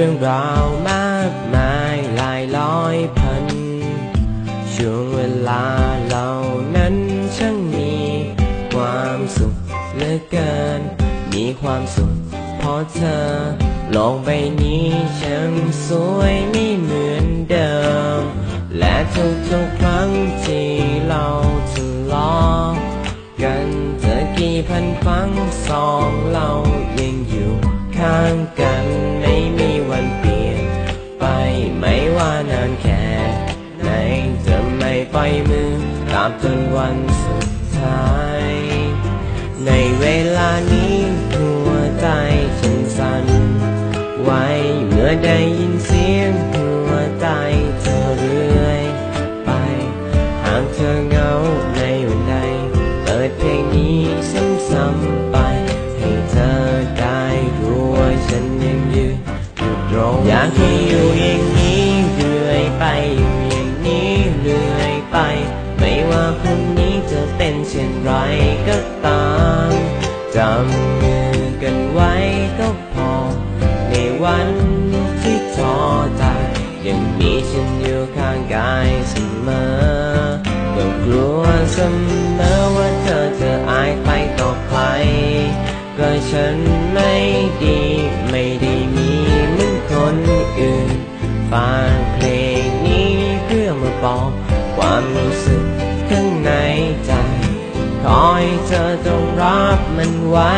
รื่องราวมากมายหลายร้อยพัน ช่วงเวลาเหล่านั้นช่างมีความสุขเหลือเกิน มีความสุขเพราะเธอ โลกใบนี้ช่างสวยไม่เหมือนเดิม และทุกๆครั้งที่เราทะเลาะกันเธอกี่พันครั้งสองเรายังอยู่ข้างกัน ปล่อยมือตาบจนวันสุดท้าย ในเวลานี้หัวใจฉันสั่นไหวเมื่อได้ยินเสียงหัวใจเธอเรื่อยไปหากเธอเงาในวันใดเปิดเพลงนี้ซ้ำๆไปให้เธอได้รู้ว่าฉันยังยืนอยู่ตรงอยากให้อยู่อย่ ไรก็ตามจำมือกันไว้ก็พอ ในวันที่ท้อใจยังมีฉันอยู่ข้างกายเสมอก็กลัวเสมอว่าเธอจะอายไปต่อใคร ก็ฉันไม่ดีไม่ได้มีเหมือนคนอื่นฟังเพลงนี้เพื่อมาบอกความรู้สึก รับมันไว้